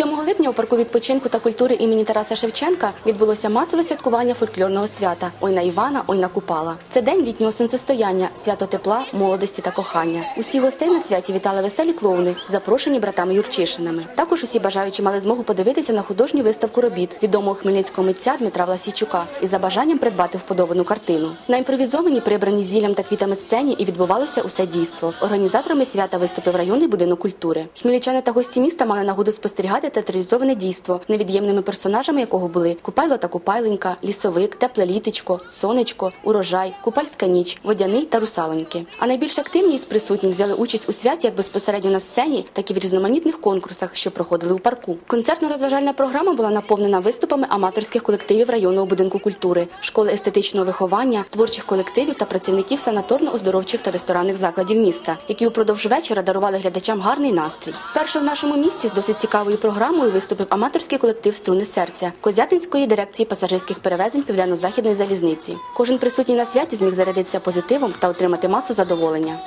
7 липня у парку відпочинку та культури імені Тараса Шевченка відбулося масове святкування фольклорного свята Ой на Івана, ой на Купала. Це день літнього сонцестояння, свято тепла, молодості та кохання. Усі гостей на святі вітали веселі клоуни, запрошені братами Юрчишинами. Також усі бажаючі мали змогу подивитися на художню виставку робіт відомого хмельницького митця Дмитра Власійчука і за бажанням придбати вподобану картину. На імпровізованій, прибраній зіллям та квітами сцені і відбувалося усе дійство. Організаторами свята виступив районний будинок культури. Хмельничани та гості міста мали нагоду спостерігати театралізоване дійство, невід'ємними персонажами якого були Купайло та Купайленька, лісовик, тепле літечко, сонечко, урожай, купальська ніч, водяний та русалоньки. А найбільш активні із присутніх взяли участь у святі як безпосередньо на сцені, так і в різноманітних конкурсах, що проходили у парку. Концертно-розважальна програма була наповнена виступами аматорських колективів районного будинку культури, школи естетичного виховання, творчих колективів та працівників санаторно-оздоровчих та ресторанних закладів міста, які упродовж вечора дарували глядачам гарний настрій. Перше в нашому місті з досить цікавою програмою виступив аматорський колектив Струни серця Козятинської дирекції пасажирських перевезень південно-західної залізниці. Кожен присутній на святі зміг зарядитися позитивом та отримати масу задоволення.